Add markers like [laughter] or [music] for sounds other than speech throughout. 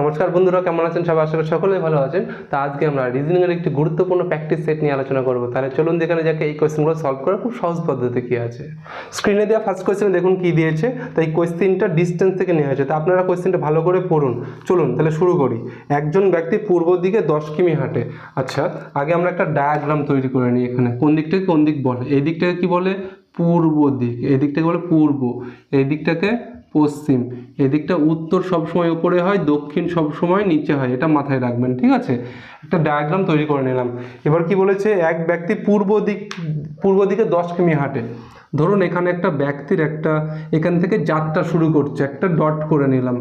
নমস্কার বন্ধুরা, কেমন আছেন সবাই? আশা করি সকলেই ভালো আছেন। তা আজকে আমরা রিজনিং এর একটি গুরুত্বপূর্ণ প্র্যাকটিস সেট নিয়ে আলোচনা করব। তাহলে চলুন যেখানে যাকে এই কোয়েশ্চেনগুলো সলভ করার খুব সহজ পদ্ধতি কি আছে। স্ক্রিনে দেওয়া ফার্স্ট কোয়েশ্চেনে দেখুন কি দিয়েছে। তাই কোয়েশ্চেনটা ডিস্টেন্স থেকে নেওয়া হয়েছে। তা আপনারা কোয়েশ্চেনটা ভালো করে পড়ুন। চলুন, তাহলে শুরু করি। একজন ব্যক্তি পূর্ব দিকে দশ কিমি হাঁটে। আচ্ছা আগে আমরা একটা ডায়াগ্রাম তৈরি করে নিই এখানে। কোন দিকটাকে কোন দিক বলে? এই দিকটাকে কি বলে? পূর্ব দিক, এই দিকটাকে বলে পূর্ব, এই দিকটাকে পশ্চিম এদিকটা উত্তর সবসময় উপরে হয়, দক্ষিণ সবসময় নিচে হয়, এটা মাথায় রাখবেন, ঠিক আছে? একটা ডায়াগ্রাম তৈরি করে নিলাম। এবার কি বলেছে? এক ব্যক্তি পূর্ব দিক, পূর্ব দিকে দশ কিমি হাঁটে। ধরুন এখানে একটা ব্যক্তির একটা, এখান থেকে যাত্রা শুরু করছে, একটা ডট করে নিলাম।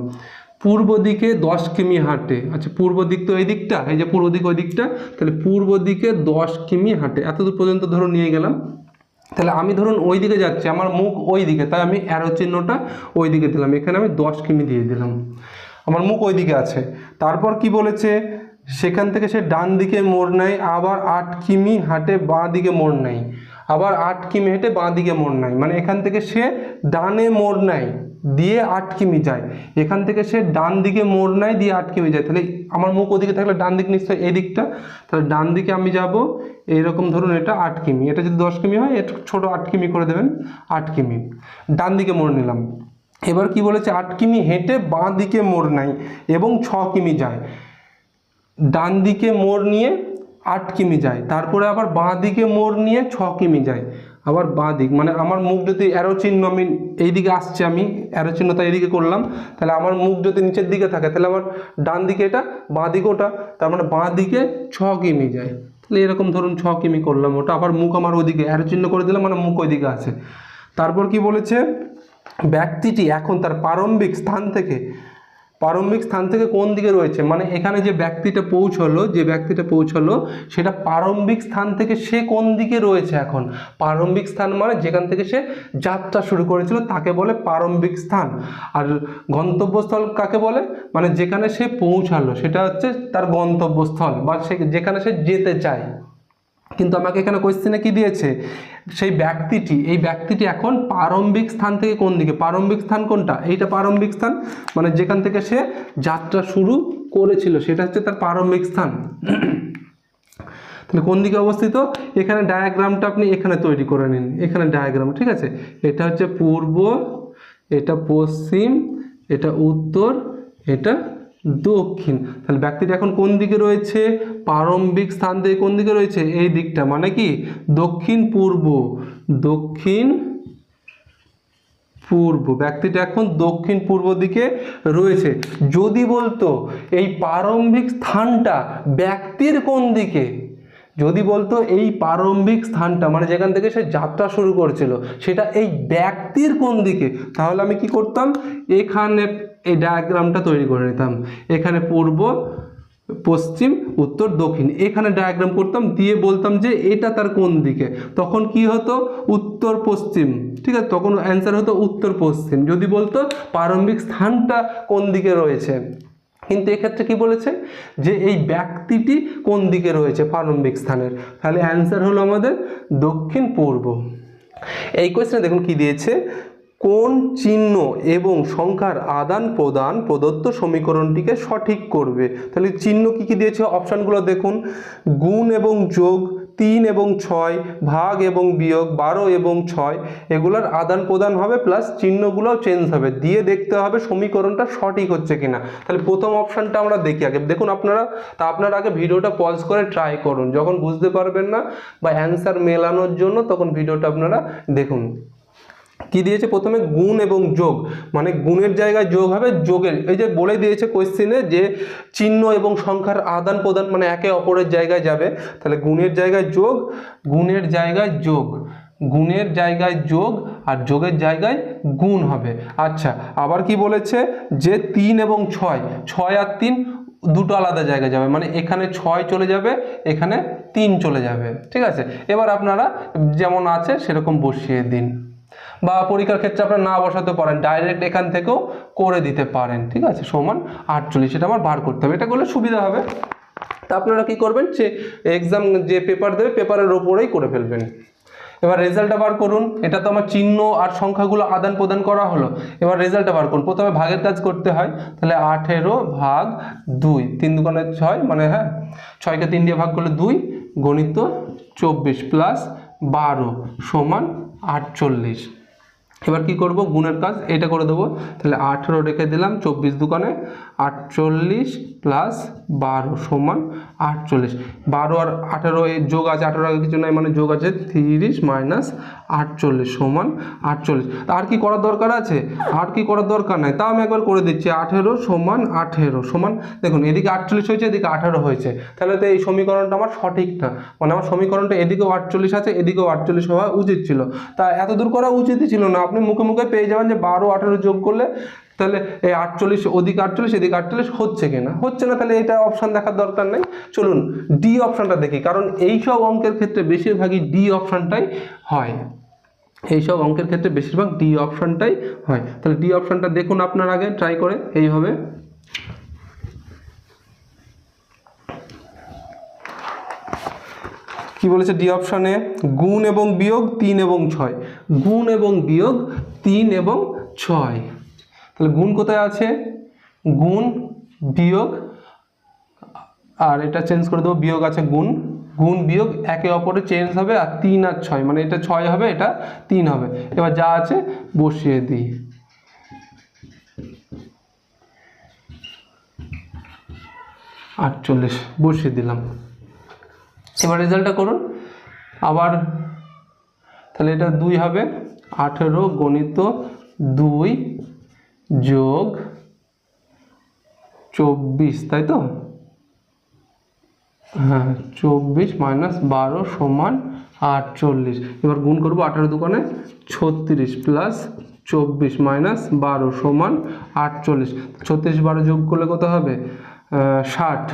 পূর্ব দিকে দশ কিমি হাঁটে। আচ্ছা পূর্ব দিক তো এই দিকটা, এই যে পূর্ব দিক ওই দিকটা, তাহলে পূর্ব দিকে দশ কিমি হাঁটে। এতদূর পর্যন্ত ধরুন নিয়ে গেলাম তাহলে আমি ধরুন ওই দিকে যাচ্ছি, আমার মুখ ওই দিকে তাই আমি অ্যারো চিহ্নটা ওই দিকে দিলাম, এখানে আমি দশ কিমি দিয়ে দিলাম। আমার মুখ ওই দিকে আছে। তারপর কি বলেছে? সেখান থেকে সে ডান দিকে মোড় নেয়, আবার আট কিমি হাঁটে বাঁ দিকে মোড় নেয়, আবার আট কিমি হেঁটে বাঁ দিকে মোড় নেয়। মানে এখান থেকে সে ডানে মোড় নেয়। দিয়ে আট কিমি যায়। এখান থেকে সে ডান দিকে মোড় নেয়, দিয়ে আট কিমি যায়। তাহলে আমার মুখ ওদিকে থাকলে ডান দিক নিশ্চয়ই এই দিকটা। তাহলে ডান দিকে আমি যাব, এইরকম ধরুন এটা আট কিমি। এটা যদি দশ কিমি হয় এটা ছোটো আট কিমি করে দেবেন, আট কিমি। ডান দিকে মোড় নিলাম। এবার কি বলেছে? আট কিমি হেঁটে বাঁ দিকে মোড় নাই এবং ছ কিমি যায়। ডান দিকে মোড় নিয়ে আট কিমি যায়। তারপরে আবার বাঁ দিকে মোড় নিয়ে ছ কিমি যায়। আবার বাঁ দিক মানে আমার মুখ যদি অ্যারো চিহ্ন আমি এইদিকে আসছে আমি অ্যারো চিহ্নটা এইদিকে করলাম, তাহলে আমার মুখ যদি নিচের দিকে থাকে, তাহলে আমার ডান দিকে এটা, বাঁ দিকে ওটা, তার মানে বাঁ দিকে ছ কিমি যায়। তাহলে এরকম ধরুন ছ কিমি করলাম ওটা, আবার মুখ আমার ওদিকে অ্যারো চিহ্ন করে দিলাম মানে মুখ ওইদিকে আছে। তারপর কি বলেছে? ব্যক্তিটি এখন তার প্রারম্ভিক স্থান থেকে প্রারম্ভিক স্থান থেকে কোন দিকে রয়েছে? মানে এখানে যে ব্যক্তিটা পৌঁছলো, যে ব্যক্তিটা পৌঁছলো, সেটা প্রারম্ভিক স্থান থেকে সে কোন দিকে রয়েছে এখন? প্রারম্ভিক স্থান মানে যেখান থেকে সে যাত্রা শুরু করেছিল, তাকে বলে প্রারম্ভিক স্থান। আর গন্তব্যস্থল কাকে বলে? মানে যেখানে সে পৌঁছালো, সেটা হচ্ছে তার গন্তব্যস্থল বা সে, যেখানে সে যেতে চায়। কিন্তু আমাকে এখানে কোয়েশ্চেনে কি দিয়েছে? সেই ব্যক্তিটি, এই ব্যক্তিটি এখন প্রারম্ভিক স্থান থেকে কোন দিকে? প্রারম্ভিক স্থান কোনটা? এইটা প্রারম্ভিক স্থান মানে যেখান থেকে সে যাত্রা শুরু করেছিল, সেটা হচ্ছে তার প্রারম্ভিক স্থান। তাহলে কোন দিকে অবস্থিত? এখানে ডায়াগ্রামটা আপনি এখানে তৈরি করে নিন, এখানে ডায়াগ্রাম ঠিক আছে? এটা হচ্ছে পূর্ব, এটা পশ্চিম, এটা উত্তর, এটা দক্ষিণ। তাহলে ব্যক্তিটা এখন কোন দিকে রয়েছে? প্রারম্ভিক স্থান থেকে কোন দিকে রয়েছে? এই দিকটা। মানে কি? দক্ষিণ পূর্ব। দক্ষিণ পূর্ব। ব্যক্তিটা এখন দক্ষিণ পূর্ব দিকে রয়েছে। যদি বলতো, এই প্রারম্ভিক স্থানটা ব্যক্তির কোন দিকে? যদি বলতো, এই প্রারম্ভিক স্থানটা মানে যেখান থেকে সে যাত্রা শুরু করছিল, সেটা এই ব্যক্তির কোন দিকে? তাহলে আমি কি করতাম? এখানে এই ডায়াগ্রামটা তৈরি করে নিতাম। এখানে পূর্ব, পশ্চিম, উত্তর, দক্ষিণ। এখানে ডায়াগ্রাম করতাম, দিয়ে বলতাম যে এটা তার কোন দিকে? তখন কি হতো? উত্তর, পশ্চিম। ঠিক আছে? তখন অ্যান্সার হতো উত্তর, পশ্চিম। যদি বলতো প্রারম্ভিক স্থানটা কোন দিকে রয়েছে? কিন্তু এক্ষেত্রে কি বলেছে? যে এই ব্যক্তিটি কোন দিকে রয়েছে প্রারম্ভিক স্থানের? তাহলে অ্যান্সার হলো আমাদের দক্ষিণ পূর্ব এই কোয়েশ্চেনে দেখুন কি দিয়েছে? কোন চিহ্ন এবং সংখ্যার আদান প্রদান প্রদত্ত সমীকরণটিকে সঠিক করবে? তাহলে চিহ্ন কি কি দিয়েছে? অপশানগুলো দেখুন। গুণ এবং যোগ তিন এবং ছয়, ভাগ এবং বিয়োগ বারো এবং ছয়। এগুলোর আদান প্রদান হবে প্লাস চিহ্নগুলোও চেঞ্জ হবে। দিয়ে দেখতে হবে সমীকরণটা সঠিক হচ্ছে কিনা। তাহলে প্রথম অপশানটা আমরা দেখি আগে। দেখুন আপনারা, তা আপনারা আগে ভিডিওটা পজ করে ট্রাই করুন। যখন বুঝতে পারবেন না বা অ্যান্সার মেলানোর জন্য তখন ভিডিওটা আপনারা দেখুন। কি দিয়েছে? প্রথমে গুণ এবং যোগ। মানে গুণের জায়গায় যোগ হবে, যোগের। এই যে বলে দিয়েছে কোয়েশ্চেনে যে চিহ্ন এবং সংখ্যার আদান প্রদান মানে একে অপরের জায়গায় যাবে, তাহলে গুণের জায়গায় যোগ, গুণের জায়গায় যোগ। গুণের জায়গায় যোগ আর যোগের জায়গায় গুণ হবে। আচ্ছা আবার কি বলেছে? যে তিন এবং ছয় ছয় আর তিন দুটো আলাদা জায়গায় যাবে। মানে এখানে ছয় চলে যাবে, এখানে তিন চলে যাবে। ঠিক আছে? এবার আপনারা যেমন আছে সেরকম বসিয়ে দিন। বা পরীক্ষার ক্ষেত্রে আপনারা না বসাতে পারেন ডাইরেক্ট এখান থেকেও করে দিতে পারেন, ঠিক আছে? সমান আটচল্লিশ এটা আমার বার করতে হবে। এটা করলে সুবিধা হবে। তা আপনারা কি করবেন? যে এক্সাম যে পেপার দেবে পেপারের ওপরেই করে ফেলবেন। এবার রেজাল্টটা বার করুন। এটা তো আমার চিহ্ন আর সংখ্যাগুলো আদান প্রদান করা হলো। এবার রেজাল্টটা বার করুন। প্রথমে ভাগের কাজ করতে হয়। তাহলে আঠেরো ভাগ দুই, তিন দোকানে ছয় মানে হ্যাঁ ছয়কে তিন দিয়ে ভাগ করলে দুই, গণিত চব্বিশ প্লাস বারো সমান আটচল্লিশ। এবার কি করব? গুণের কাজ, এটা করে দেবো। তাহলে আঠেরো রেখে দিলাম, চব্বিশ দোকানে আটচল্লিশ প্লাস বারো সমান আটচল্লিশ। বারো আর আঠেরো, এই যোগ আছে, আঠেরো আগে কিছু নাই মানে যোগ আছে, তিরিশ মাইনাস আটচল্লিশ সমান আটচল্লিশ। আর কি করার দরকার আছে? আর কি করার দরকার নাই। তা আমি একবার করে দিচ্ছি, আঠেরো সমান আঠেরো সমান, দেখুন, এদিকে আটচল্লিশ হয়েছে, এদিকে আঠেরো হয়েছে। তাহলে তো এই সমীকরণটা আমার সঠিক না মানে আমার সমীকরণটা এদিকেও আটচল্লিশ আছে, এদিকেও আটচল্লিশ হওয়া উচিত ছিল। তা এত দূর করা উচিতই ছিল না। আপনি মুখে মুখে পেয়ে যাবেন যে বারো, আঠেরো যোগ করলে তাহলে এই আটচল্লিশ, ওদিকে আটচল্লিশ, এদিকে আটচল্লিশ হচ্ছে কিনা? হচ্ছে না, তাহলে এটা অপশান দেখার দরকার নেই। চলুন ডি অপশানটা দেখি, কারণ এই সব অঙ্কের ক্ষেত্রে বেশিরভাগই ডি অপশানটাই হয়। এইসব অঙ্কের ক্ষেত্রে বেশিরভাগ ডি অপশানটাই হয়। তাহলে ডি অপশানটা দেখুন আপনার আগে ট্রাই করে এইভাবে কি বলেছে ডি অপশানে গুণ এবং বিয়োগ, তিন এবং ছয়। গুণ এবং বিয়োগ, তিন এবং ছয়। তাহলে গুণ কোথায় আছে? গুণ বিয়োগ, আর এটা চেঞ্জ করে দেবো, বিয়োগ আছে গুণ গুণ বিয়োগ একে অপরে চেঞ্জ হবে আর তিন আর ছয় মানে এটা ছয় হবে, এটা তিন হবে। এবার যা আছে বসিয়ে দিই। আটচল্লিশ, বসিয়ে দিলাম। এবার রেজাল্টটা করুন। আবার তাহলে এটা দুই হবে, আঠেরো গণিত দুই যোগ চব্বিশ, তাই তো? হ্যাঁ চব্বিশ মাইনাস বারো সমান আটচল্লিশ। এবার গুণ করব আঠারো দোকানে ছত্রিশ প্লাস চব্বিশ মাইনাস বারো সমান আটচল্লিশ। ছত্রিশ বারো যোগ করলে কত হবে? ষাট।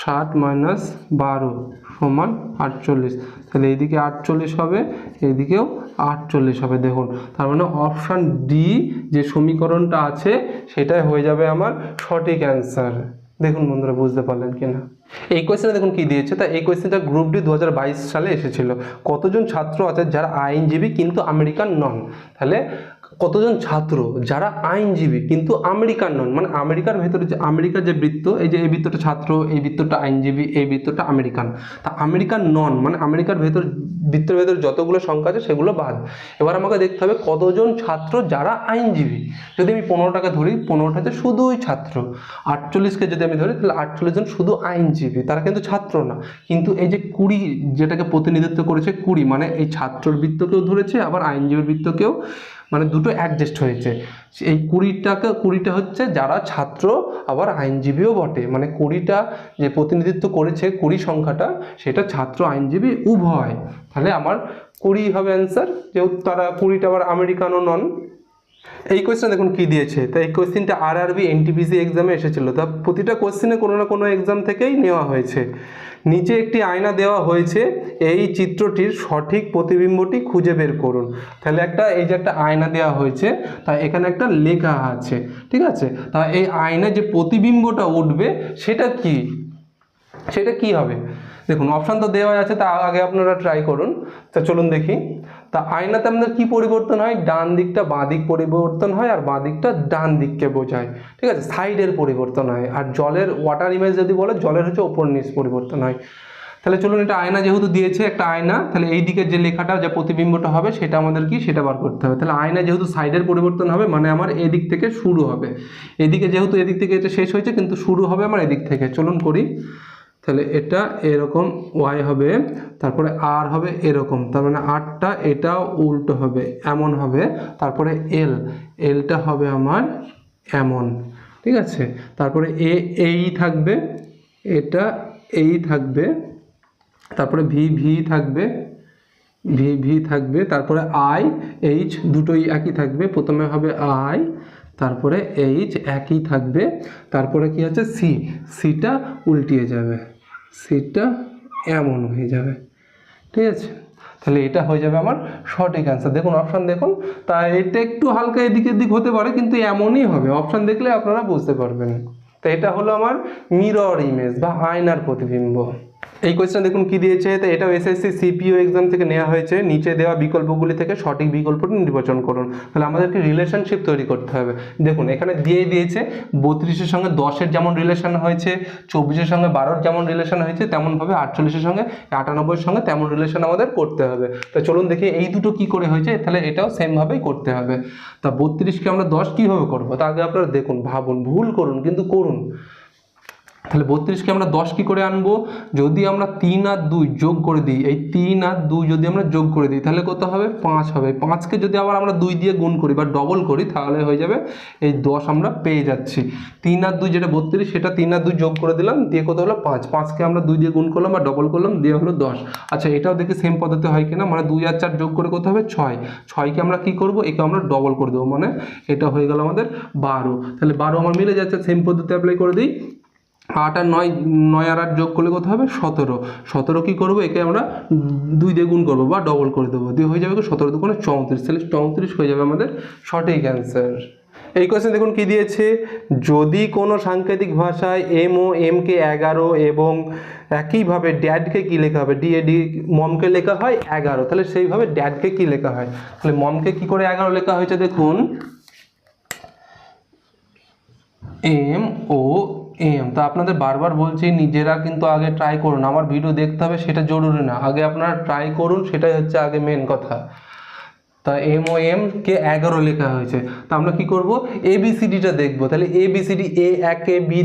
ষাট মাইনাস বারো। সমান আটচল্লিশ। তাহলে এইদিকে আটচল্লিশ হবে, এইদিকেও আটচল্লিশ হবে। দেখুন, তার মানে অপশান ডি যে সমীকরণটা আছে, সেটাই হয়ে যাবে আমার সঠিক অ্যান্সার দেখুন বন্ধুরা, বুঝতে পারলেন কিনা? এই কোয়েশ্চেনে দেখুন কি দিয়েছে? তা এই কোয়েশ্চেনটা গ্রুপ ডি দু হাজার বাইশ সালে এসেছিল। কতজন ছাত্র আছে যারা আইনজীবী কিন্তু আমেরিকান নন? তাহলে কতজন ছাত্র যারা আইনজীবী, কিন্তু আমেরিকান নন মানে আমেরিকার ভেতরে যে, আমেরিকার যে বৃত্ত, এই যে এই বৃত্তটা ছাত্র, এই বৃত্তটা আইনজীবী, এই বৃত্তটা আমেরিকান। তা আমেরিকান নন মানে আমেরিকার ভেতর, বৃত্তের ভেতর যতগুলো সংখ্যা আছে সেগুলো বাদ। এবার আমাকে দেখতে হবে কতজন ছাত্র যারা আইনজীবী। যদি আমি পনেরোটাকে ধরি, পনেরোটা হচ্ছে শুধুই ছাত্র। আটচল্লিশকে যদি আমি ধরি, তাহলে আটচল্লিশ জন শুধু আইনজীবী, তারা কিন্তু ছাত্র না। কিন্তু এই যে কুড়ি, যেটাকে প্রতিনিধিত্ব করেছে কুড়ি মানে এই ছাত্রর বৃত্তকেও ধরেছে, আবার আইনজীবীর বৃত্তকেও মানে দুটো অ্যাডজাস্ট হয়েছে। এই কুড়িটাকে, কুড়িটা হচ্ছে যারা ছাত্র, আবার আইনজীবীও বটে। মানে কুড়িটা যে প্রতিনিধিত্ব করেছে, কুড়ি সংখ্যাটা, সেটা ছাত্র, আইনজীবী উভয়। তাহলে আমার কুড়ি হবে অ্যান্সার যেহেতু তারা কুড়িটা আবার আমেরিকানও নন। এই কোয়েশ্চেন দেখুন কি দিয়েছে? তা এই কোয়েশ্চেনটা আর আরবি এনটিপিসি এক্সামে এসেছিল। তা প্রতিটা কোয়েশ্চেনে কোনো না কোনো এক্সাম থেকেই নেওয়া হয়েছে। নিচে একটি আয়না দেওয়া হয়েছে, এই চিত্রটির সঠিক প্রতিবিম্বটি খুঁজে বের করুন। তাহলে একটা, এই যে একটা আয়না দেওয়া হয়েছে, তা এখানে একটা লেখা আছে, ঠিক আছে? তা এই আয়নায় যে প্রতিবিম্বটা উঠবে, সেটা কি? সেটা কি হবে? দেখুন অপশান তো দেওয়া আছে, তা আগে আপনারা ট্রাই করুন। তা চলুন দেখি। তা আয়নাতে আমাদের কি পরিবর্তন হয়? ডান দিকটা বাঁ দিক পরিবর্তন হয়, আর বাঁ দিকটা ডান দিককে বোঝায়। ঠিক আছে? সাইডের পরিবর্তন হয়, আর জলের ওয়াটার ইমেজ যদি বলে, জলের হচ্ছে ওপর নিচ পরিবর্তন হয়। তাহলে চলুন, এটা আয়না যেহেতু দিয়েছে, একটা আয়না, তাহলে এই দিকের যে লেখাটা, যে প্রতিবিম্বটা হবে, সেটা আমাদের কি? সেটা বার করতে হবে। তাহলে আয়না যেহেতু সাইডের পরিবর্তন হবে মানে আমার এদিক থেকে শুরু হবে। এদিকে যেহেতু এদিক থেকে এটা শেষ হয়েছে, কিন্তু শুরু হবে আমার এদিক থেকে। চলুন করি। তাহলে এটা এরকম ওয়াই হবে, তারপরে আর হবে এরকম, তার মানে আরটা এটাও উল্টো হবে, এমন হবে, তারপরে এল এলটা হবে আমার এমন, ঠিক আছে? তারপরে এ এই থাকবে, এটা এই থাকবে, তারপরে ভি ভি থাকবে ভি ভি থাকবে, তারপরে আই এইচ দুটোই একই থাকবে, প্রথমে হবে আই তারপরে এইচ একই থাকবে, তারপরে কি আছে? সি সিটা উল্টিয়ে যাবে। সিটা এমন হয়ে যাবে। ঠিক আছে? তাহলে এটা হয়ে যাবে আমার সঠিক অ্যান্সার দেখুন অপশান দেখুন, তা এটা একটু হালকা এদিক দিক হতে পারে, কিন্তু এমনই হবে। অপশান দেখলে আপনারা বুঝতে পারবেন। তো এটা হলো আমার মিরর ইমেজ বা আয়নার প্রতিবিম্ব। এই কোয়েশ্চেন দেখুন কি দিয়েছে? তো এটাও এসএসসি সিপিও এক্সাম থেকে নেওয়া হয়েছে। নিচে দেওয়া বিকল্পগুলি থেকে সঠিক বিকল্পটি নির্বাচন করুন। তাহলে আমাদেরকে রিলেশনশিপ তৈরি করতে হবে। দেখুন, এখানে দিয়ে দিয়েছে, বত্রিশের সঙ্গে দশের যেমন রিলেশন হয়েছে, চব্বিশের সঙ্গে বারোর যেমন রিলেশন হয়েছে, তেমনভাবে আটচল্লিশের সঙ্গে আটানব্বইয়ের সঙ্গে তেমন রিলেশন আমাদের করতে হবে। তো চলুন দেখি এই দুটো কি করে হয়েছে, তাহলে এটাও সেমভাবেই করতে হবে। তা বত্রিশকে আমরা দশ কীভাবে করব? তা আগে আপনারা দেখুন, ভাবুন, ভুল করুন, কিন্তু করুন। তাহলে বত্রিশকে আমরা দশ কি করে আনব? যদি আমরা তিন আর দুই যোগ করে দিই, এই তিন আর দুই যদি আমরা যোগ করে দিই, তাহলে কত হবে? পাঁচ হবে। পাঁচকে যদি আবার আমরা দুই দিয়ে গুণ করি বা ডবল করি, তাহলে হয়ে যাবে এই দশ আমরা পেয়ে যাচ্ছি। তিন আর দুই যেটা বত্রিশ, সেটা তিন আর দুই যোগ করে দিলাম, দিয়ে কত হলো? পাঁচ। পাঁচকে আমরা দুই দিয়ে গুণ করলাম বা ডবল করলাম দিয়ে হলো দশ। আচ্ছা এটাও দেখি সেম পদ্ধতি হয় কিনা? মানে দুই আর চার যোগ করে কত হবে? ছয়। ছয়কে আমরা কি করব? একে আমরা ডবল করে দেবো। মানে এটা হয়ে গেল আমাদের বারো। তাহলে বারো আমার মিলে যাচ্ছে সেম পদ্ধতি অ্যাপ্লাই করে দিই। আট আর নয় নয় আর আট যোগ করলে কত হবে? সতেরো। সতেরো কী করব? একে আমরা দুই দিয়ে গুণ করব বা ডবল করে দেবো। দিয়ে হয়ে যাবে সতেরো দুগুণে চৌত্রিশ। তাহলে চৌত্রিশ হয়ে যাবে আমাদের সঠিক অ্যান্সার এই কোয়েশ্চেন দেখুন কি দিয়েছে? যদি কোনো সাংকেতিক ভাষায় এম ও এম কে এগারো এবং একইভাবে ড্যাডকে কী লেখা হবে? ডি এ ডি মমকে লেখা হয় এগারো। তাহলে সেইভাবে ড্যাডকে কী লেখা হয়? তাহলে মমকে কী করে এগারো লেখা হয়েছে? দেখুন এম ও এম, তো আপনাদের বারবার বলছি, নিজেরা কিন্তু আগে ট্রাই করুন। আমার ভিডিও দেখতে হবে, সেটা জরুরি না। আগে আপনারা ট্রাই করুন, সেটাই হচ্ছে আগে মেন কথা। তা এম ও এম কে এগারো লেখা হয়েছে। তা আমরা কি করব? এ বি সি ডিটা দেখব। তাহলে A B C D A একে বি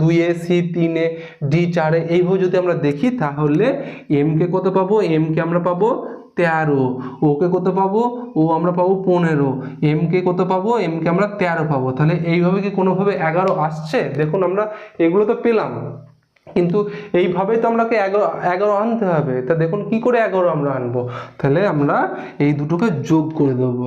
দুইয়ে সি তিনে ডি চারে এইভাবে যদি আমরা দেখি, তাহলে এম কে কত পাবো? এম কে আমরা পাবো তেরো ওকে কত পাবো? ও আমরা পাবো পনেরো। এমকে কত পাবো? এমকে আমরা তেরো পাবো। তাহলে এইভাবে কি কোনোভাবে এগারো আসছে? দেখুন আমরা এগুলো তো পেলাম। কিন্তু এইভাবেই তো আমরাকে এগারো এগারো আনতে হবে। তা দেখুন কি করে এগারো আমরা আনব? তাহলে আমরা এই দুটোকে যোগ করে দেবো।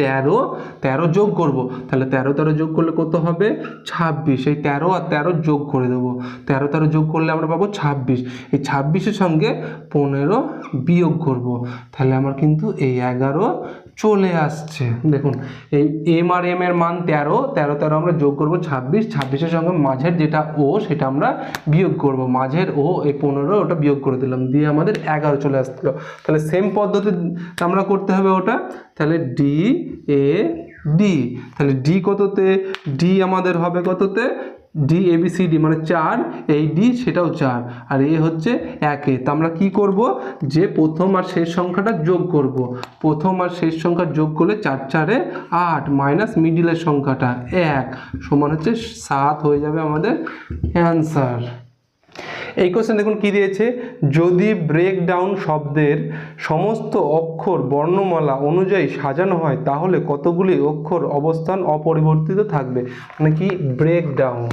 তেরো তেরো যোগ করব। তাহলে তেরো তেরো যোগ করলে কত হবে? ছাব্বিশ। এই তেরো আর তেরো যোগ করে দেবো। তেরো তেরো যোগ করলে আমরা পাবো ছাব্বিশ। এই ছাব্বিশের সঙ্গে পনেরো বিয়োগ করব। তাহলে আমার কিন্তু এই এগারো চলে আসছে। দেখুন, এই এম আর এম এর মান তেরো তেরো তেরো আমরা যোগ করব ছাব্বিশ, ছাব্বিশের সঙ্গে মাঝের যেটা ও সেটা আমরা বিয়োগ করব। মাঝের ও এই পনেরো, ওটা বিয়োগ করে দিলাম, দিয়ে আমাদের এগারো চলে আসলো তাহলে সেম পদ্ধতি আমরা করতে হবে ওটা। তাহলে ডি এ ডি তাহলে ডি কততে? ডি আমাদের হবে কততে? D A B C D মানে চার, এই ডি সেটাও চার, আর এ হচ্ছে একে। তা আমরা কী করব? যে প্রথম আর শেষ সংখ্যাটা যোগ করব। প্রথম আর শেষ সংখ্যা যোগ করলে চার, চারে আট মাইনাস মিডিলের সংখ্যাটা এক, সমান হচ্ছে সাত হয়ে যাবে আমাদের অ্যান্সার এই কোশ্চেন দেখুন কি দিয়েছে? যদি ব্রেকডাউন শব্দের সমস্ত অক্ষর বর্ণমালা অনুযায়ী সাজানো হয়, তাহলে কতগুলি অক্ষর অবস্থান অপরিবর্তিত থাকবে? মানে কি? ব্রেকডাউন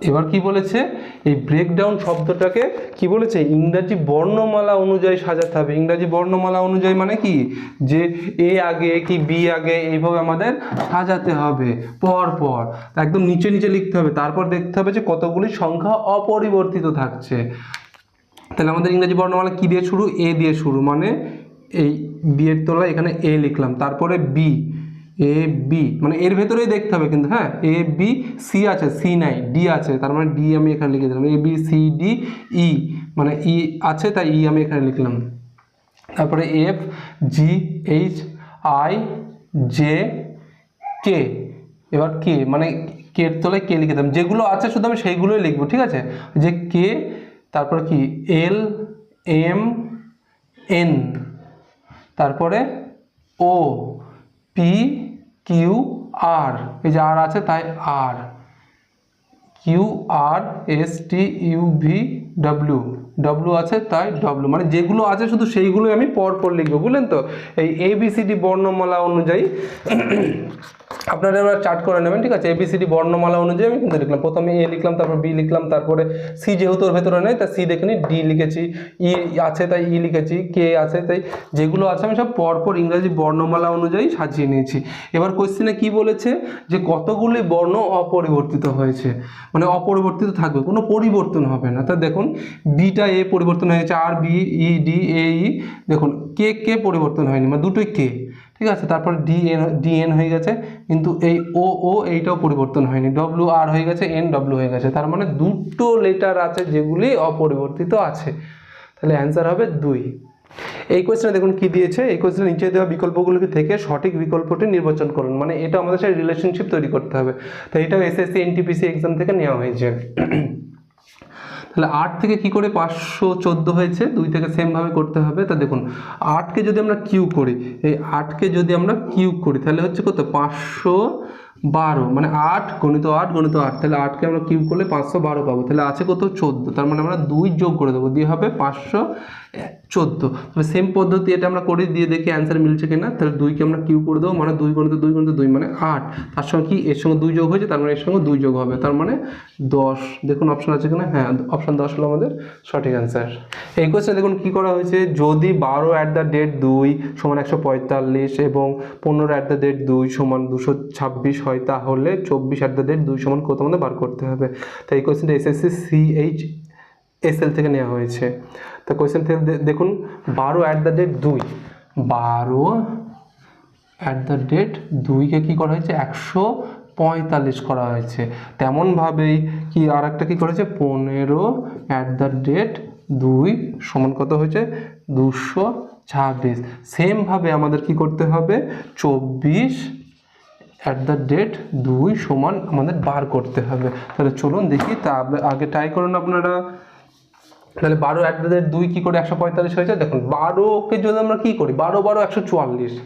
এবার কি বলেছে? এই ব্রেকডাউন শব্দটাকে কি বলেছে? ইংরাজি বর্ণমালা অনুযায়ী সাজাতে হবে। ইংরাজি বর্ণমালা অনুযায়ী মানে কি? যে এ আগে কি বি আগে এইভাবে আমাদের সাজাতে হবে পর পর একদম নিচে নিচে লিখতে হবে। তারপর দেখতে হবে যে কতগুলি সংখ্যা অপরিবর্তিত থাকছে। তাহলে আমাদের ইংরাজি বর্ণমালা কি দিয়ে শুরু? এ দিয়ে শুরু। মানে এই বিয়ের তলায় এখানে এ লিখলাম। তারপরে বি। এ বি মানে এর ভেতরেই দেখতে হবে কিন্তু হ্যাঁ? এ বি সি আছে সি নাই ডি আছে, তার মানে ডি আমি এখানে লিখে দিলাম। A B C D E মানে ই আছে, তাই ই আমি এখানে লিখলাম। তারপরে F G H I J K এবার কে মানে কে এর তলায় কে লিখে দিলাম। যেগুলো আছে শুধু আমি সেইগুলোই লিখব, ঠিক আছে? যে কে তারপরে কি? এল এম এন তারপরে ও পি কিউ আর এই যে আর আছে, তাই R Q R S T U V W W আছে, তাই ডব্লু মানে যেগুলো আছে শুধু সেইগুলোই আমি পর পর লিখব, বুঝলেন তো? এই এ বি সি ডি বর্ণমালা অনুযায়ী [clears throat] আপনারা এবার চার্ট করে নেবেন, ঠিক আছে? এবিসিডি বর্ণমালা অনুযায়ী আমি কিন্তু লিখলাম। প্রথমে এ লিখলাম, তারপর বি লিখলাম, তারপরে সি যেহেতু ওর ভেতরে নেই তা সি দেখে নি ডি লিখেছি ই আছে, তাই ই লিখেছি কে আছে, তাই যেগুলো আছে আমি সব পরপর ইংরাজি বর্ণমালা অনুযায়ী সাজিয়ে নিয়েছি। এবার কোশ্চেনে কি বলেছে? যে কতগুলি বর্ণ অপরিবর্তিত হয়েছে? মানে অপরিবর্তিত থাকবে, কোনো পরিবর্তন হবে না। তা দেখুন বিটা এ পরিবর্তন হয়েছে, আর বি, ই, ডি, এ, ই, দেখুন, কে কে পরিবর্তন হয়নি মানে দুটোই কে, ঠিক আছে? তারপর ডি, এন ডি, এন হয়ে গেছে, কিন্তু এই ও ও, এইটাও পরিবর্তন হয়নি, ডব্লিউ, আর হয়ে গেছে, এন, ডব্লিউ হয়ে গেছে, তার মানে দুটো লেটার আছে যেগুলি অপরিবর্তিত আছে। তাহলে অ্যান্সার হবে দুই। এই কোয়েশ্চেনে দেখুন কি দিয়েছে, এই কোয়েশ্চেনে নিচে দেওয়া বিকল্পগুলি থেকে সঠিক বিকল্পটি নির্বাচন করুন মানে এটা আমাদের সাথে রিলেশনশিপ তৈরি করতে হবে। তো এটাও এসএসসি এনটিপিসি এক্সাম থেকে নেওয়া হয়েছে। তাহলে আট থেকে কি করে পাঁচশো চোদ্দ হয়েছে? দুই থেকে সেমভাবে করতে হবে। তা দেখুন আটকে যদি আমরা কিউ করি, এই আটকে যদি আমরা কিউ করি, তাহলে হচ্ছে কত? পাঁচশো বারো। মানে আট গণিত আট গণিত আট। তাহলে আটকে আমরা কিউ করলে পাঁচশো বারো পাবো। তাহলে আছে কত? চোদ্দ। তার মানে আমরা দুই যোগ করে দেবো। দিয়ে হবে পাঁচশো চোদ্দ। তবে সেম পদ্ধতি এটা আমরা করে দিয়ে দেখি অ্যান্সার মিলছে কিনা। তাহলে দুইকে আমরা কিউ করে দেবো মানে দুই গণিত দুই গণিত দুই মানে আট। তার সঙ্গে কি? এর সঙ্গে দুই যোগ হয়েছে, তার মানে এর সঙ্গে দুই যোগ হবে। তার মানে দশ। দেখুন অপশন আছে কিনা? হ্যাঁ অপশন দশ হলো আমাদের সঠিক অ্যান্সার এই কোয়েশ্চেন দেখুন কি করা হয়েছে? যদি বারো অ্যাট দ্য ডেট দুই সমান একশো পঁয়তাল্লিশ এবং পনেরো অ্যাট দ্য ডেট দুই সমান দুশো ছাব্বিশ হয়, তাহলে চব্বিশ অ্যাট দ্য ডেট দুই সমান কত আমাদের বার করতে হবে? তাই এই কোয়েশ্চেনটা এসএসসি সিএইচ এসএল থেকে নেওয়া হয়েছে। তো কোয়েশ্চেন দেখুন, বারো অ্যাট দ্য ডেট দুই। বারো অ্যাট দ্য ডেট দুইকে কী করা হয়েছে? একশো পঁয়তাল্লিশ করা হয়েছে। তেমনভাবেই কি আর একটা কী করেছে পনেরো অ্যাট দ্য ডেট দুই সমান কত হয়েছে? দুশো ছাব্বিশ। সেমভাবে আমাদের কি করতে হবে? চব্বিশ অ্যাট দ্য ডেট দুই সমান আমাদের বার করতে হবে। তাহলে চলুন দেখি, তা আগে ট্রাই করুন আপনারা। তাহলে বারো অ্যাট দ্য ডেট দুই কী করে একশো পঁয়তাল্লিশ হয়েছে? দেখুন, বারোকে যদি আমরা কী করি? বারো বারো, একশো চুয়াল্লিশ।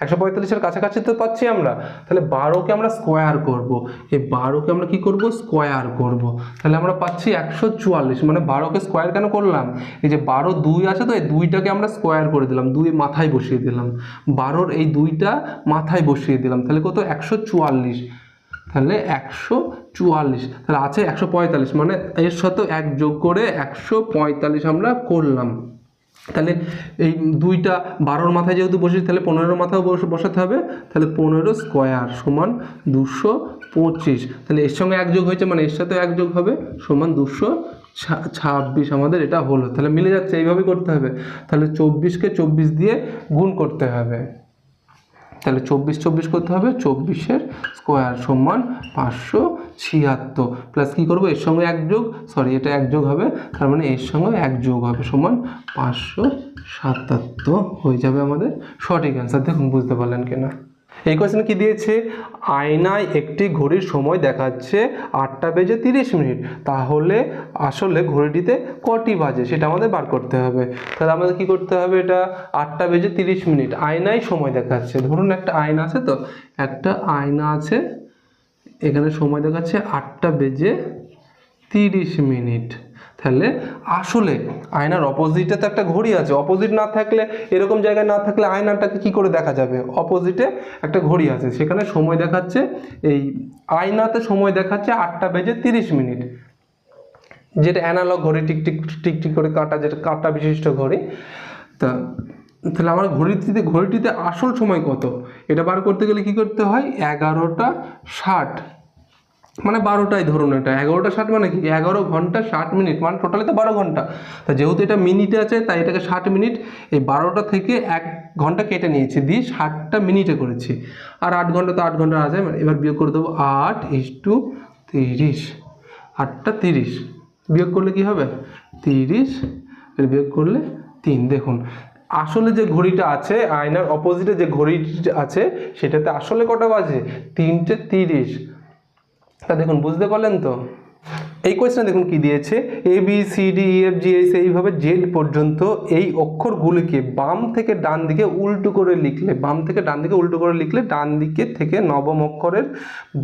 একশো পঁয়তাল্লিশের কাছাকাছি তো পাচ্ছি আমরা। তাহলে বারোকে আমরা স্কোয়ার করব। এই বারোকে আমরা কি করব? স্কোয়ার করব। তাহলে আমরা পাচ্ছি একশো চুয়াল্লিশ। মানে বারোকে স্কোয়ার কেন করলাম? এই যে বারো দুই আছে তো, এই দুইটাকে আমরা স্কোয়ার করে দিলাম। দুই মাথায় বসিয়ে দিলাম। বারোর এই দুইটা মাথায় বসিয়ে দিলাম। তাহলে কত? একশো চুয়াল্লিশ। তাহলে একশো চুয়াল্লিশ। তাহলে আছে একশো পঁয়তাল্লিশ মানে এর সাথে এক যোগ করে একশো পঁয়তাল্লিশ আমরা করলাম। তাহলে এই দুইটা বারোর মাথায় যেহেতু বসেছি, তাহলে পনেরোর মাথায় বস- বসাতে হবে। তাহলে পনেরো স্কোয়ার সমান দুশো পঁচিশ। তাহলে এর সঙ্গে এক যোগ হয়েছে মানে এর সাথে এক যোগ হবে, সমান দুশো ছাব্বিশ। আমাদের এটা হলো। তাহলে মিলে যাচ্ছে এইভাবেই করতে হবে। তাহলে চব্বিশকে চব্বিশ দিয়ে গুণ করতে হবে। তাহলে চব্বিশ চব্বিশ করতে হবে, চব্বিশের স্কোয়ার সমান পাঁচশো ছিয়াত্তর। প্লাস কী করব? এর সঙ্গে এক যোগ সরি এটা এক যোগ হবে, তার মানে এর সঙ্গে এক যোগ হবে, সমান পাঁচশো সাতাত্তর। হয়ে যাবে আমাদের সঠিক অ্যান্সার দেখুন, বুঝতে পারলেন কিনা। এই কোয়েশ্চেন কি দিয়েছে? আয়নায় একটি ঘড়ির সময় দেখাচ্ছে আটটা বেজে তিরিশ মিনিট। তাহলে আসলে ঘড়িটিতে কটি বাজে সেটা আমাদের বার করতে হবে। তাহলে আমাদের কি করতে হবে এটা? আটটা বেজে তিরিশ মিনিট। আয়নায় সময় দেখাচ্ছে। ধরুন একটা আয়না আছে তো? একটা আয়না আছে, এখানে সময় দেখাচ্ছে আটটা বেজে তিরিশ মিনিট। তাহলে আসলে আয়নার অপোজিটে তো একটা ঘড়ি আছে। অপোজিট না থাকলে, এরকম জায়গায় না থাকলে আয়নাটাকে কি করে দেখা যাবে? অপোজিটে একটা ঘড়ি আছে। সেখানে সময় দেখাচ্ছে, এই আয়নাতে সময় দেখাচ্ছে আটটা বেজে তিরিশ মিনিট। যেটা অ্যানালগ ঘড়ি টিকটিক টিক টিক টিক করে কাটা, যেটা কাটা বিশিষ্ট ঘড়ি। তা, তাহলে আমার ঘড়িটিতে ঘড়িটিতে আসল সময় কত? এটা বার করতে গেলে কি করতে হয়? এগারোটা ষাট। মানে বারোটায় ধরুন এটা, এগারোটা ষাট মানে কি? এগারো ঘণ্টা ষাট মিনিট মানে টোটালি তো বারো ঘণ্টা। তা যেহেতু এটা মিনিটে আছে, তাই এটাকে ষাট মিনিট, এই বারোটা থেকে এক ঘণ্টা কেটে নিয়েছি, দিয়ে ষাটটা মিনিটে করেছি। আর আট ঘণ্টা তো আট ঘণ্টা আছে, এবার বিয়োগ করে দেবো আট ইস টু তিরিশ। আটটা তিরিশ। বিয়োগ করলে কি হবে? তিরিশ। বিয়োগ করলে তিন। দেখুন, আসলে যে ঘড়িটা আছে, আয়নার অপোজিটে যে ঘড়িটা আছে, সেটাতে আসলে কটা বাজে? তিনটে তিরিশ। তা দেখুন, বুঝতে পারলেন তো? এই কোয়েশ্চেন দেখুন কি দিয়েছে? A B C D E F G H এইভাবে জেড পর্যন্ত এই অক্ষরগুলিকে বাম থেকে ডান দিকে উল্টো করে লিখলে, বাম থেকে ডান দিকে উল্টো করে লিখলে ডান দিকে থেকে নবম অক্ষরের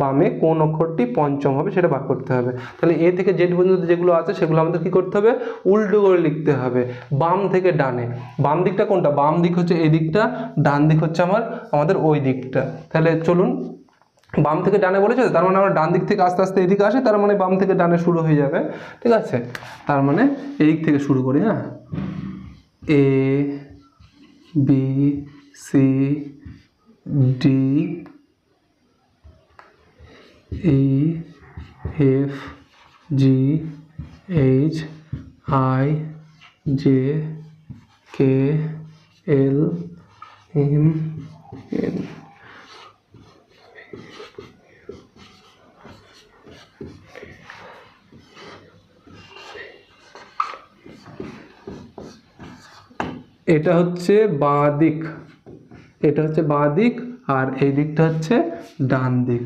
বামে কোন অক্ষরটি পঞ্চম হবে সেটা বার করতে হবে। তাহলে এ থেকে জেড পর্যন্ত যেগুলো আছে সেগুলো আমাদের কি করতে হবে? উল্টো করে লিখতে হবে, বাম থেকে ডানে। বাম দিকটা কোনটা? বাম দিক হচ্ছে এই দিকটা ডান দিক হচ্ছে আমার, আমাদের ওই দিকটা। তাহলে চলুন বাম থেকে ডানে বলেছে? তার মানে আমরা ডান দিক থেকে আস্তে আস্তে এদিকে আসি, তার মানে বাম থেকে ডানে শুরু হয়ে যাবে, ঠিক আছে তার মানে এদিক থেকে শুরু করি হ্যাঁ A, B, C, D, E, F, G, H, I, J, K, L, M, N এটা হচ্ছে বাঁ দিক। এটা হচ্ছে বাঁ দিক আর এই দিকটা হচ্ছে ডান দিক।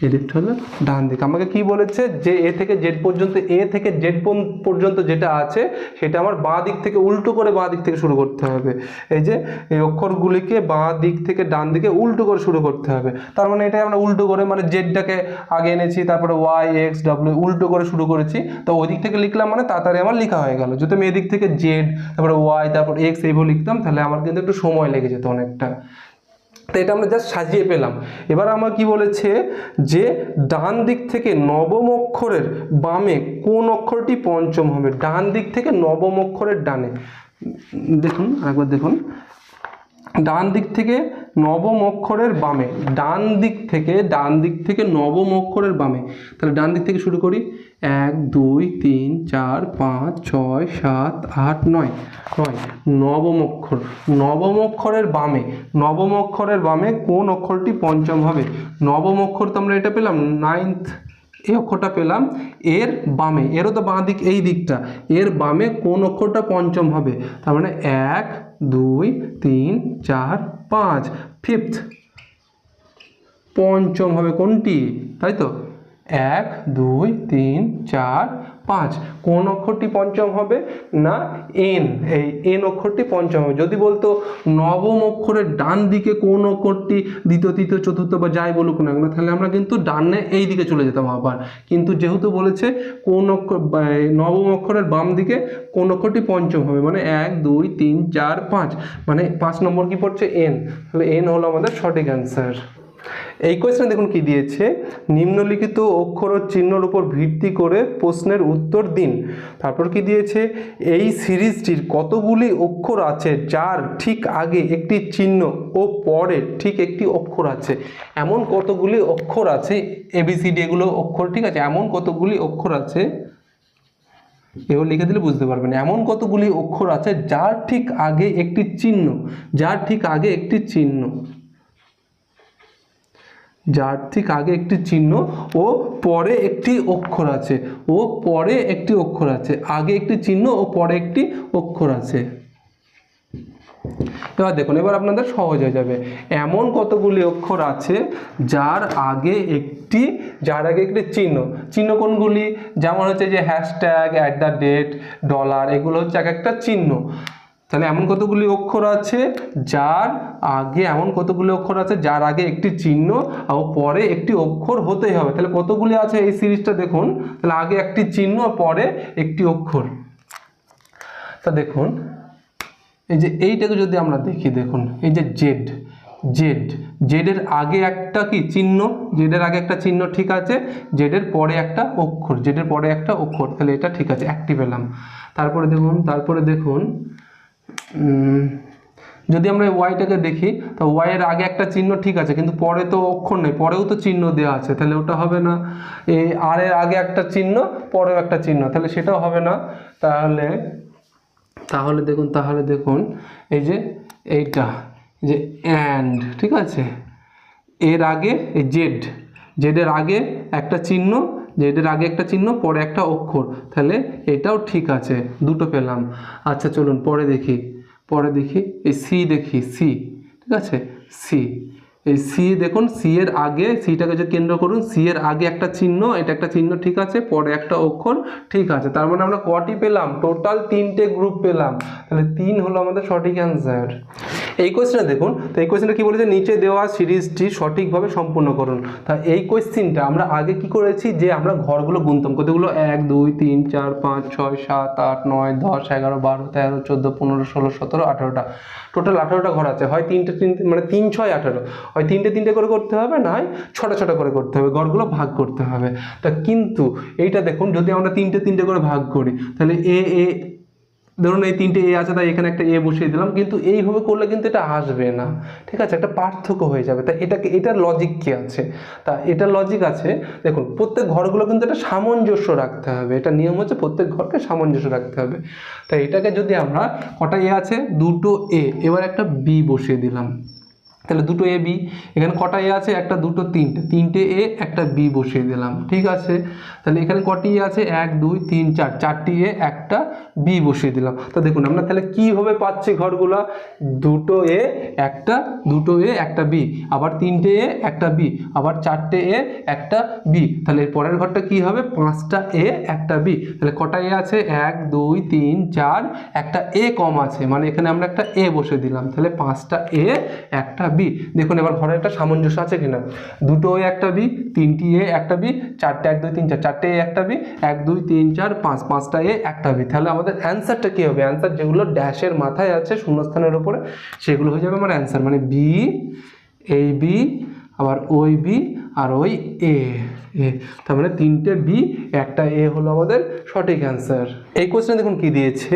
দিকটা হলো ডান দিক। আমাকে কি বলেছে? যে এ থেকে জেড পর্যন্ত, এ থেকে জেড পর্যন্ত যেটা আছে, সেটা আমার বাঁ দিক থেকে উল্টো করে বাঁ দিক থেকে শুরু করতে হবে। এই যে, এই অক্ষরগুলিকে বাঁ দিক থেকে ডান দিকে উল্টো করে শুরু করতে হবে। তার মানে এটাই আমরা উল্টো করে মানে জেডটাকে আগে এনেছি, তারপরে ওয়াই এক্স ডাব্লিউ উল্টো করে শুরু করেছি। তো ওই দিক থেকে লিখলাম মানে তাড়াতাড়ি আমার লেখা হয়ে গেল। যদি আমি এদিক থেকে জেড তারপরে ওয়াই তারপর এক্স এইভাবে লিখতাম, তাহলে আমার কিন্তু একটু সময় লেগে যেত অনেকটা। তো এটা আমরা জাস্ট সাজিয়ে পেলাম। এবার আমার কি বলেছে যে, ডান দিক থেকে নবম অক্ষরের বামে কোন অক্ষরটি পঞ্চম হবে? ডান দিক থেকে নবম অক্ষরের ডানে। দেখুন, আরেকবার দেখুন। ডান দিক থেকে নবম অক্ষরের বামে, ডান দিক থেকে, ডান দিক থেকে নবম অক্ষরের বামে। তাহলে ডান দিক থেকে শুরু করি। এক, দুই, তিন, চার, পাঁচ, ছয়, সাত, আট, নয়। নয়, নবম অক্ষর। নবম অক্ষরের বামে, নবম অক্ষরের বামে কোন অক্ষরটি পঞ্চম হবে? নবম অক্ষর তো আমরা এটা পেলাম নাইন্থ এই অক্ষরটা পেলাম। এর বামে, এরও তো বাঁ দিক, এই দিকটা। এর বামে কোন অক্ষরটা পঞ্চম হবে? তার মানে এক দুই তিন চার পাঁচ। ফিফথ পঞ্চম হবে কোনটি? তাই তো? এক দুই তিন চার পাঁচ, কোন অক্ষরটি পঞ্চম হবে? না, এন, এই এন অক্ষরটি পঞ্চম হবে। যদি বলতো নবম অক্ষরের ডান দিকে কোন অক্ষরটি দ্বিতীয়, তৃতীয়, চতুর্থ বা যাই বলুক না কেন, তাহলে আমরা কিন্তু ডানে এই দিকে চলে যেতাম আবার। কিন্তু যেহেতু বলেছে কোন অক্ষর নবম অক্ষরের বাম দিকে কোন অক্ষরটি পঞ্চম হবে মানে এক, দুই, তিন, চার, পাঁচ মানে পাঁচ নম্বর কি পড়ছে? এন। তাহলে এন হলো আমাদের সঠিক অ্যান্সার এই কোয়েশ্চেনে দেখুন কি দিয়েছে? নিম্নলিখিত অক্ষর ও চিহ্নর উপর ভিত্তি করে প্রশ্নের উত্তর দিন। তারপর কি দিয়েছে? এই সিরিজটির কতগুলি অক্ষর আছে যার ঠিক আগে একটি চিহ্ন ও পরে ঠিক একটি অক্ষর আছে? এমন কতগুলি অক্ষর আছে? এবিসিডি এগুলো অক্ষর, ঠিক আছে? এমন কতগুলি অক্ষর আছে? এগুলো লিখে দিলে বুঝতে পারবেন। এমন কতগুলি অক্ষর আছে যার ঠিক আগে একটি চিহ্ন, যার ঠিক আগে একটি চিহ্ন। যার ঠিক আগে একটি চিহ্ন ও পরে একটি অক্ষর আছে। ও পরে একটি অক্ষর আছে। আগে একটি চিহ্ন ও পরে একটি অক্ষর আছে। এবার দেখুন, এবার আপনাদের সহজ হয়ে যাবে। এমন কতগুলি অক্ষর আছে যার আগে একটি, যার আগে একটি চিহ্ন। চিহ্ন কোনগুলি? যেমন হচ্ছে যে hashtag at the rate dollar এগুলো হচ্ছে এক একটা চিহ্ন। তাহলে এমন কতগুলি অক্ষর আছে? যার আগে এমন কতগুলি অক্ষর আছে? যার আগে একটি চিহ্ন ও পরে একটি অক্ষর হতেই হবে। তাহলে কতগুলি আছে এই সিরিজটা দেখুন। তাহলে আগে একটি চিহ্ন, পরে একটি অক্ষর। তা দেখুন, এই যে এইটাকে যদি আমরা দেখি, দেখুন, এই যে জেড জেড জেডের আগে একটা কি চিহ্ন? জেডের আগে একটা চিহ্ন ঠিক আছে। জেডের পরে একটা অক্ষর। জেডের পরে একটা অক্ষর। তাহলে এটা ঠিক আছে একটি পেলাম তারপরে দেখুন তারপরে দেখুন যদি আমরা ওয়াইটাকে দেখি, তো ওয়াইয়ের আগে একটা চিহ্ন ঠিক আছে, কিন্তু পরে তো অক্ষর নেই, পরেও তো চিহ্ন দেওয়া আছে, তাহলে ওটা হবে না। এই আর এর আগে একটা চিহ্ন, পরেও একটা চিহ্ন, তাহলে সেটাও হবে না। তাহলে তাহলে দেখুন তাহলে দেখুন, এই যে এইটা যে অ্যান্ড ঠিক আছে? এর আগে এই জেড জেডের আগে একটা চিহ্ন জেডের আগে একটা চিহ্ন, পরে একটা অক্ষর। তাহলে এটাও ঠিক আছে, দুটো পেলাম। আচ্ছা চলুন, পরে দেখি। পরে দেখি, এই সি দেখি সি ঠিক আছে? সি এই সি দেখুন সি এর আগে সিটাকে যে কেন্দ্র করুন সি এর আগে একটা চিহ্ন, এটা একটা চিহ্ন ঠিক আছে, পরে একটা অক্ষর ঠিক আছে। তার মানে আমরা কটি পেলাম? টোটাল তিনটে গ্রুপ পেলাম। তাহলে তিন হলো আমাদের সঠিক অ্যান্সার এই কোয়েশ্চেনে দেখুন, তো এই কোয়েশ্চেনটা কি বলেছে? নিচে দেওয়া সিরিজটি সঠিকভাবে সম্পূর্ণ করুন। তা এই কোয়েশ্চেনটা আমরা আগে কি করেছি? যে আমরা ঘরগুলো গুনতাম। কতগুলো? এক, দুই, তিন, চার, পাঁচ, ছয়, সাত, আট, নয়, দশ, এগারো, বারো, তেরো, চোদ্দ, পনেরো, ষোলো, সতেরো, আঠেরোটা। টোটাল আঠেরোটা ঘর আছে। হয় তিনটে তিনটে মানে তিন, ছয়, আঠেরো। হয় তিনটে তিনটে করে করতে হবে, না হয় ছটা ছটা করে করতে হবে ঘরগুলো ভাগ করতে হবে। তা কিন্তু এইটা দেখুন, যদি আমরা তিনটে তিনটে করে ভাগ করি, তাহলে এ এ, ধরুন এই তিনটে এ আছে, তাই এখানে একটা এ বসিয়ে দিলাম, কিন্তু এইভাবে করলে কিন্তু এটা আসবে না। ঠিক আছে? একটা পার্থক্য হয়ে যাবে। তা এটাকে এটার লজিক কি আছে? তা এটার লজিক আছে, দেখুন, প্রত্যেক ঘরগুলো কিন্তু একটা সামঞ্জস্য রাখতে হবে। এটা নিয়ম হচ্ছে প্রত্যেক ঘরকে সামঞ্জস্য রাখতে হবে। তাই এটাকে যদি আমরা কটা এ আছে? দুটো এ। এবার একটা বি বসিয়ে দিলাম। তাহলে দুটো এ বি এখানে কটা এ আছে? একটা, দুটো, তিনটে। তিনটে এ একটা বি বসিয়ে দিলাম। ঠিক আছে? তাহলে এখানে কটি এ আছে? এক, দুই, তিন, চার। চারটি এ একটা বি বসিয়ে দিলাম। তো দেখুন, আমরা তাহলে কীভাবে পাচ্ছি ঘরগুলো? দুটো এ একটা, দুটো এ একটা বি আবার তিনটে এ একটা বি আবার চারটে এ একটা বি তাহলে এর পরের ঘরটা কি হবে? পাঁচটা এ একটা বি তাহলে কটা এ আছে? এক, দুই, তিন, চার। একটা এ কম আছে। মানে এখানে আমরা একটা এ বসে দিলাম। তাহলে পাঁচটা এ একটা বি। দেখুন, এবার ঘরে একটা সামঞ্জস্য আছে কিনা। দুটো এ একটা বি, তিনটি এ একটা বি, চারটে এক দুই তিন চার, চারটে এ একটা বি, এক দুই তিন চার, পাঁচ, পাঁচটা এ একটা বি। তাহলে আমাদের অ্যান্সারটা কী হবে? অ্যান্সার যেগুলো ড্যাশের মাথায় আছে শূন্যস্থানের উপরে, সেগুলো হয়ে যাবে আমার অ্যান্সার মানে বি এই বি, আবার ওই বি, আর ওই এ। এ, তার মানে তিনটে বি, একটা এ হলো আমাদের সঠিক অ্যান্সার এই কোশ্চেনে দেখুন কি দিয়েছে,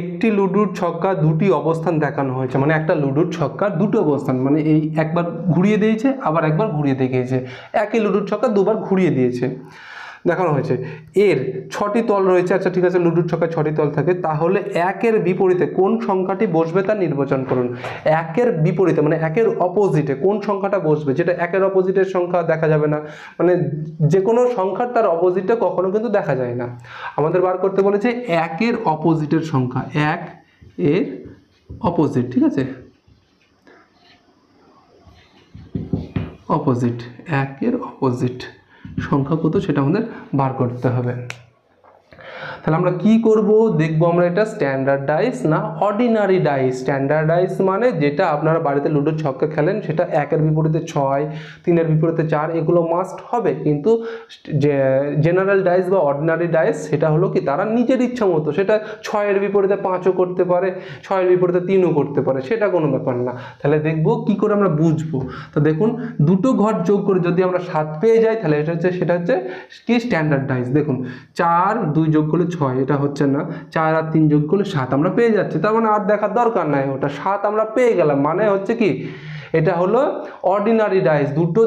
একটি লুডুর ছক্কা দুটি অবস্থান দেখানো হয়েছে মানে একটা লুডুর ছক্কা দুটো অবস্থান মানে এই একবার ঘুরিয়ে দিয়েছে, আবার একবার ঘুরিয়ে দেখিয়েছে। একই লুডুর ছক্কা দুবার ঘুরিয়ে দিয়েছে। দেখানো হয়েছে। এর ছটি তল রয়েছে। আচ্ছা ঠিক আছে, লুডুর ছকায় ছটি তল থাকে। তাহলে একের বিপরীতে কোন সংখ্যাটি বসবে তা নির্বাচন করুন। একের বিপরীতে মানে একের অপোজিটে কোন সংখ্যাটা বসবে? যেটা একের অপোজিটের সংখ্যা দেখা যাবে না। মানে যে কোনো সংখ্যার তার অপোজিটে কখনো কিন্তু দেখা যায় না। আমাদের বার করতে বলেছে একের অপোজিটের সংখ্যা। এক এর অপোজিট ঠিক আছে? অপোজিট একের অপোজিট সংখ্যা কত সেটা আমাদের বার করতে হবে। তাহলে আমরা কি করব? দেখব আমরা এটা স্ট্যান্ডার্ড ডাইস না অর্ডিনারি ডাইস স্ট্যান্ডার্ড ডাইস মানে যেটা আপনারা বাড়িতে লুডোর ছক্কা খেলেন, সেটা একের বিপরীতে ছয়, তিনের বিপরীতে চার, এগুলো মাস্ট হবে। কিন্তু জেনারেল ডাইস বা অর্ডিনারি ডাইস সেটা হলো কি তারা নিজের ইচ্ছা মতো, সেটা ছয়ের বিপরীতে পাঁচও করতে পারে, ছয়ের বিপরীতে তিনও করতে পারে, সেটা কোনো ব্যাপার না। তাহলে দেখব কি করে আমরা বুঝব? তো দেখুন, দুটো ঘর যোগ করে যদি আমরা সাত পেয়ে যাই, তাহলে এটা হচ্ছে, সেটা হচ্ছে কি? স্ট্যান্ডার্ড ডাইস দেখুন, চার, দুই যোগ করলে ছয় এটা হচ্ছে না, চার আর তিন যোগ করলে সাত আমরা পেয়ে যাচ্ছি, তার মানে আর দেখার দরকার নাই, ওটা সাত আমরা পেয়ে গেলাম মানে হচ্ছে কি, এটা হলো অর্ডিনারি ডাইস দুটো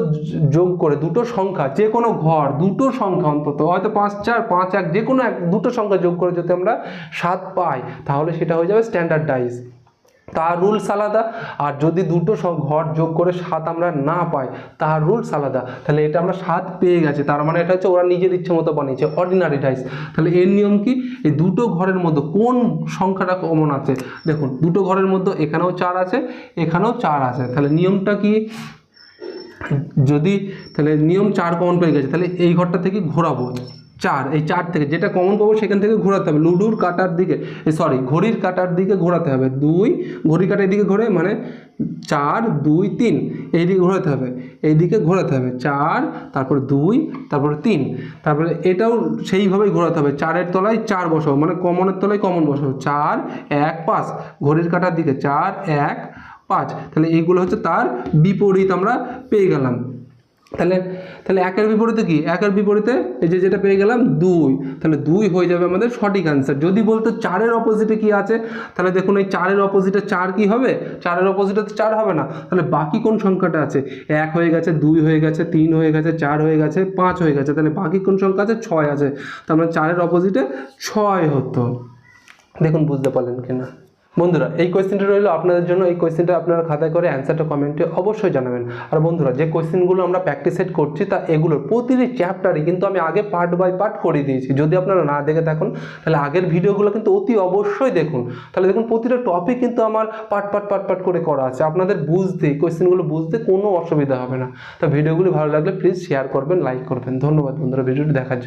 যোগ করে দুটো সংখ্যা যে কোনো ঘর, দুটো সংখ্যা অন্তত, হয়তো পাঁচ চার, পাঁচ এক যে কোনো এক, দুটো সংখ্যা যোগ করে যদি আমরা সাত পাই, তাহলে সেটা হয়ে যাবে স্ট্যান্ডার্ড ডাইস তার রুলস আলাদা আর যদি দুটো ঘর যোগ করে সাত আমরা না পাই, তার রুলস আলাদা তাহলে এটা আমরা সাত পেয়ে গেছে। তার মানে এটা হচ্ছে ওরা নিজের ইচ্ছে মতো বানিয়েছে। অর্ডিনারি ডাইস তাহলে এর নিয়ম কি? এই দুটো ঘরের মধ্যে কোন সংখ্যাটা কমন আছে? দেখুন, দুটো ঘরের মধ্যে এখানেও চার আছে, এখানেও চার আছে। তাহলে নিয়মটা কি? যদি, তাহলে নিয়ম চার কমন পেয়ে গেছে। তাহলে এই ঘরটা থেকে ঘোরাবো। চার, এই চার থেকে যেটা কমন পাবো সেখান থেকে ঘোরাতে হবে। লুডুর কাটার দিকে সরি ঘড়ির কাটার দিকে ঘোরাতে হবে। দুই ঘড়ির কাটার দিকে ঘোরে মানে চার, দুই, তিন এই দিকে ঘোরাতে হবে। এই দিকে ঘোরাতে হবে। চার, তারপর দুই, তারপর তিন। তারপরে এটাও সেইভাবেই ঘোরাতে হবে। চারের তলায় চার বসাবো মানে কমনের তলায় কমন বসাবো। চার, এক, পাঁচ, ঘড়ির কাটার দিকে চার, এক, পাঁচ। তাহলে এইগুলো হচ্ছে তার বিপরীত আমরা পেয়ে গেলাম। তাহলে তাহলে একের বিপরীতে কি? একের বিপরীতে এই যে যেটা পেয়ে গেলাম দুই। তাহলে দুই হয়ে যাবে আমাদের সঠিক অ্যান্সার যদি বলতো চারের অপোজিটে কি আছে, তাহলে দেখুন এই চারের অপোজিটে চার কি হবে? চারের অপোজিটে চার হবে না। তাহলে বাকি কোন সংখ্যাটা আছে? এক হয়ে গেছে, দুই হয়ে গেছে, তিন হয়ে গেছে, চার হয়ে গেছে, পাঁচ হয়ে গেছে। তাহলে বাকি কোন সংখ্যা আছে? ছয় আছে। তার মানে চারের অপোজিটে ছয় হতো। দেখুন বুঝতে পারলেন কিনা? বন্ধুরা, এই কোয়েশ্চেনটা রইল আপনাদের জন্য। এই কোয়েশ্চেনটা আপনারা খাতায় করে অ্যান্সারটা কমেন্টে অবশ্যই জানাবেন। আর বন্ধুরা, যে কোয়েশ্চেনগুলো আমরা প্র্যাকটিস সেট করছি, তা এগুলোর প্রতিটি চ্যাপ্টারই কিন্তু আমি আগে পার্ট বাই পার্ট করে দিয়েছি। যদি আপনারা না দেখে থাকুন, তাহলে আগের ভিডিওগুলো কিন্তু অতি অবশ্যই দেখুন। তাহলে দেখুন, প্রতিটা টপিক কিন্তু আমার পার্ট পার্ট পার্ট পার্ট করে করা আছে। আপনাদের বুঝতে কোয়েশ্চেনগুলো বুঝতে কোনো অসুবিধা হবে না। তা ভিডিওগুলি ভালো লাগলে প্লিজ শেয়ার করবেন লাইক করবেন। ধন্যবাদ বন্ধুরা ভিডিওটি দেখার জন্য।